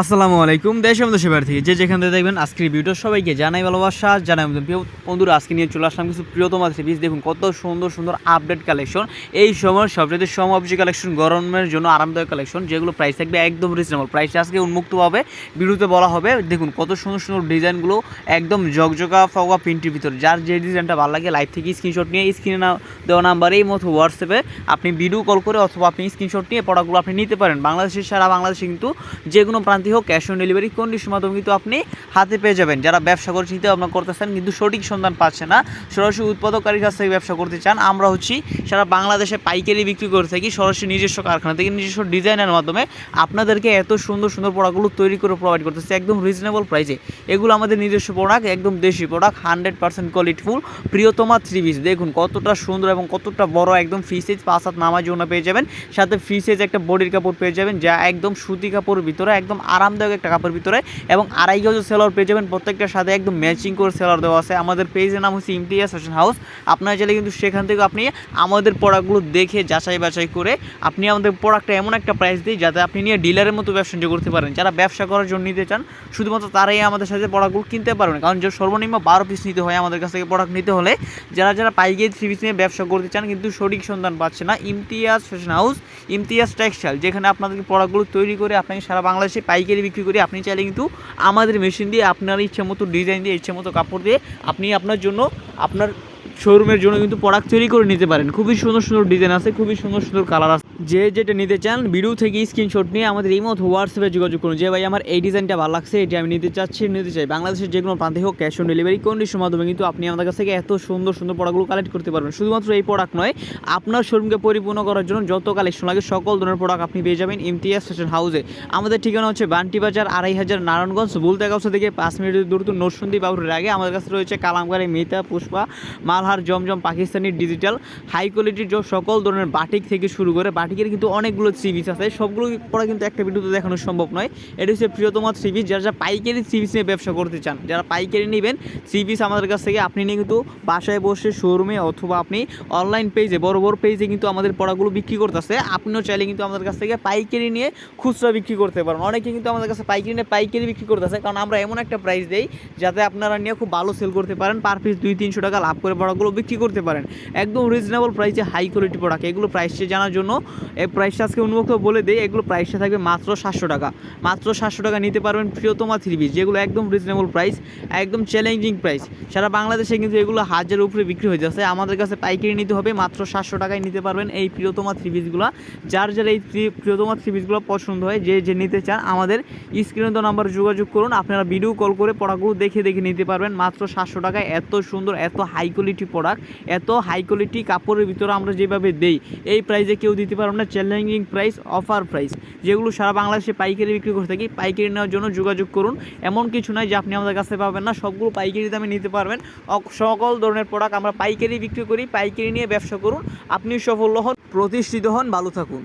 আসসালামু আলাইকুম, দেশ এবং দেশের থেকে যে যেখান থেকে দেখবেন আজকের ভিডিও সবাইকে জানাই ভালোবাসা, জানাই প্রিয় বন্ধুরা, আজকে নিয়ে চলে আসলাম কিছু প্রিয়তম থ্রিপিস দেখুন কত সুন্দর সুন্দর আপডেট কালেকশন এই সময় সব সবচেয়ে সমাবেশী কালেকশন গরমের জন্য আরামদায়ক কালেকশন যেগুলো প্রাইস থাকবে একদম রিজনেবল প্রাইস আজকে উন্মুক্তভাবে ভিডিওতে বলা হবে। দেখুন কত সুন্দর সুন্দর ডিজাইনগুলো একদম জকজকা ফগা প্রিন্টের ভিতরে। যার যে ডিজাইনটা ভালো লাগে লাইভ থেকে স্ক্রিনশট নিয়ে স্ক্রিনে না দেওয়া নাম্বারে এই মতো হোয়াটসঅ্যাপে আপনি ভিডিও কল করে অথবা আপনি স্ক্রিনশট নিয়ে প্রোডাক্টগুলো আপনি নিতে পারেন। বাংলাদেশের সারা বাংলাদেশে কিন্তু যে কোনো প্রান্তে হোক ক্যাশ অন ডেলিভারি কোন কন্ডিশন মাধ্যমে কিন্তু আপনি হাতে পেয়ে যাবেন। যারা ব্যবসা করে চিন্তা ভাবনা করতেছেন, কিন্তু সঠিক সন্ধান পাচ্ছে না, সরাসরি উৎপাদককারীর কাছ থেকে ব্যবসা করতে চান, আমরা হচ্ছি সারা বাংলাদেশে পাইকারি বিক্রি করে থাকি, সরাসরি নিজস্ব কারখানা থেকে নিজস্ব ডিজাইনের মাধ্যমে। আপনাদেরকে এত সুন্দর সুন্দর প্রোডাক্টগুলো তৈরি করে প্রোভাইড করতেছে, একদম রিজনেবল প্রাইসে এগুলো আমাদের নিজস্ব প্রোডাক্ট একদম দেশি প্রোডাক্ট হান্ড্রেড পার্সেন্ট কোয়ালিটিফুল প্রিয়তমা থ্রি পিস দেখুন কতটা সুন্দর এবং কতটা বড়, একদম ফ্রি সাইজ পাঁচ হাত নামার জন্য পেয়ে যাবেন। সাথে ফ্রি সাইজ একটা বডির কাপড় পেয়ে যাবেন, যা একদম সুতি কাপড়ের ভিতরে, একদম আরামদায়ক একটা কাপড়ের ভিতরে এবং আড়াই গজ সেলার পেয়ে যাবেন। প্রত্যেকটার সাথে একদম ম্যাচিং করে সেলার দেওয়া আছে। আমাদের পেজের নাম হচ্ছে ইমতিয়াজ ফ্যাশন হাউস আপনারা চাইলে কিন্তু সেখান থেকে আপনি আমাদের প্রোডাক্টগুলো দেখে যাচাই বাছাই করে আপনি আমাদের প্রোডাক্টটা এমন একটা প্রাইস দিই যাতে আপনি নিয়ে ডিলারের মতো ব্যবসা করতে পারেন। যারা ব্যবসা করার জন্য নিতে চান, শুধুমাত্র তারাই আমাদের সাথে প্রোডাক্টগুলো কিনতে পারবেন। কারণ যে সর্বনিম্ন বারো পিস নিতে হয় আমাদের কাছ থেকে প্রোডাক্ট নিতে হলে, যারা যারা পাইকারি থ্রি পিস নিয়ে ব্যবসা করতে চান কিন্তু সঠিক সন্ধান পাচ্ছে না। Imtiaz fashion house Imtiaz textile যেখানে আপনাদেরকে প্রোডাক্টগুলো তৈরি করে আপনাকে সারা বাংলাদেশে পাইকারি বিক্রি করে আপনি চাইলে কিন্তু আমাদের মেশিন দিয়ে আপনার ইচ্ছে মতো ডিজাইন দিয়ে, ইচ্ছে মতো কাপড় দিয়ে আপনি আপনার জন্য, আপনার শোরুমের জন্য কিন্তু প্রোডাক্ট তৈরি করে নিতে পারেন। খুবই সুন্দর সুন্দর ডিজাইন আছে, খুবই সুন্দর সুন্দর কালার আছে। যে যেটা নিতে চান ভিডিও থেকে স্ক্রিনশট নিয়ে আমাদের এই মতো হোয়াটসঅ্যাপে যোগাযোগ করুন। যে ভাই, আমার এই ডিজাইনটা ভালো লাগছে, এটি আমি নিতে চাচ্ছি, নিতে চাই। বাংলাদেশের যে কোনো প্রান্তে হোক ক্যাশ অন ডেলিভারি কন্ডিশন মাধ্যমে কিন্তু আপনি আমাদের কাছ থেকে এত সুন্দর সুন্দর প্রোডাক্টগুলো কালেক্ট করতে পারবেন। শুধুমাত্র এই প্রোডাক্ট নয়, আপনার শোরুমকে পরিপূর্ণ করার জন্য যত কালেকশন লাগে, সকল ধরনের প্রোডাক্ট আপনি পেয়ে যাবেন ইমতিয়াজ ফ্যাশন হাউসে আমাদের ঠিকানা হচ্ছে বান্টি বাজার, আড়াই হাজার নারায়ণগঞ্জ বুলতেগাছা থেকে পাঁচ মিনিটের দূরত্ব নরসুন্দি বাবুরের আগে। আমাদের কাছে রয়েছে কালামকারী, মিতা, পুষ্পা, মালহার, জমজম, পাকিস্তানি ডিজিটাল হাই কোয়ালিটির সকল ধরনের বাটিক থেকে শুরু করে বাটিকের কিন্তু অনেকগুলো থ্রি পিস আছে। সবগুলো পরে কিন্তু একটা ভিডিওতে দেখানো সম্ভব নয়। এটা হচ্ছে প্রিয়তমা থ্রি পিস যারা যারা পাইকারি থ্রি পিস নিয়ে ব্যবসা করতে চান, যারা পাইকারি নেবেন থ্রি পিস আমাদের কাছ থেকে আপনি নিয়ে কিন্তু বাসায় বসে শোরুমে অথবা আপনি অনলাইন পেজে বড় বড় পেজে কিন্তু আমাদের পড়াগুলো বিক্রি করতেছে। আপনিও চাইলে কিন্তু আমাদের কাছ থেকে পাইকারি নিয়ে খুচরা বিক্রি করতে পারেন। অনেকে কিন্তু আমাদের কাছে পাইকারি নিয়ে পাইকারি বিক্রি করতেছে, কারণ আমরা এমন একটা প্রাইস দেই যাতে আপনারা নিয়ে খুব ভালো সেল করতে পারেন পার পিস দুই তিনশো টাকা লাভ করে পড়াগুলো বিক্রি করতে পারেন। একদম রিজনেবল প্রাইসে হাই কোয়ালিটি প্রোডাক্ট এগুলো প্রাইসটা জানার জন্য এই প্রাইসটা আজকে উন্মুক্ত বলে দেই, এগুলো প্রাইসটা থাকবে মাত্র সাতশো টাকা। মাত্র সাতশো টাকা নিতে পারবেন প্রিয়তমা থ্রি পিস যেগুলো একদম রিজনেবল প্রাইস একদম চ্যালেঞ্জিং প্রাইস সারা বাংলাদেশে কিন্তু এগুলো হাজারের উপরে বিক্রি হয়ে যাচ্ছে। আমাদের কাছে পাইকারি নিতে হবে, মাত্র সাতশো টাকায় নিতে পারবেন এই প্রিয়তমা থ্রি পিসগুলো যার যার এই প্রিয়তমা থ্রি পিসগুলো পছন্দ হয়, যে যে নিতে চান, আমাদের স্ক্রিনে তো নাম্বার যোগাযোগ করুন। আপনারা ভিডিও কল করে প্রোডাক্টগুলো দেখে দেখে নিতে পারবেন। মাত্র সাতশো টাকায় এত সুন্দর, এত হাই কোয়ালিটি প্রোডাক্ট এত হাই কোয়ালিটি কাপড়ের ভিতরে আমরা যেভাবে দেই, এই প্রাইসে কেউ দিতে পারব না চ্যালেঞ্জিং প্রাইস, অফার প্রাইস, যেগুলো সারা বাংলাদেশে পাইকারি বিক্রি করে থাকি, পাইকারি নেওয়ার জন্য যোগাযোগ করুন। এমন কিছু নয় যে আপনি আমাদের কাছে পাবেন না, সবগুলো পাইকারি দামে নিতে পারবেন। সকল ধরনের প্রোডাক্ট আমরা পাইকারি বিক্রি করি, পাইকারি নিয়ে ব্যবসা করুন। আপনি সফল হন, প্রতিষ্ঠিত হন, ভালো থাকুন।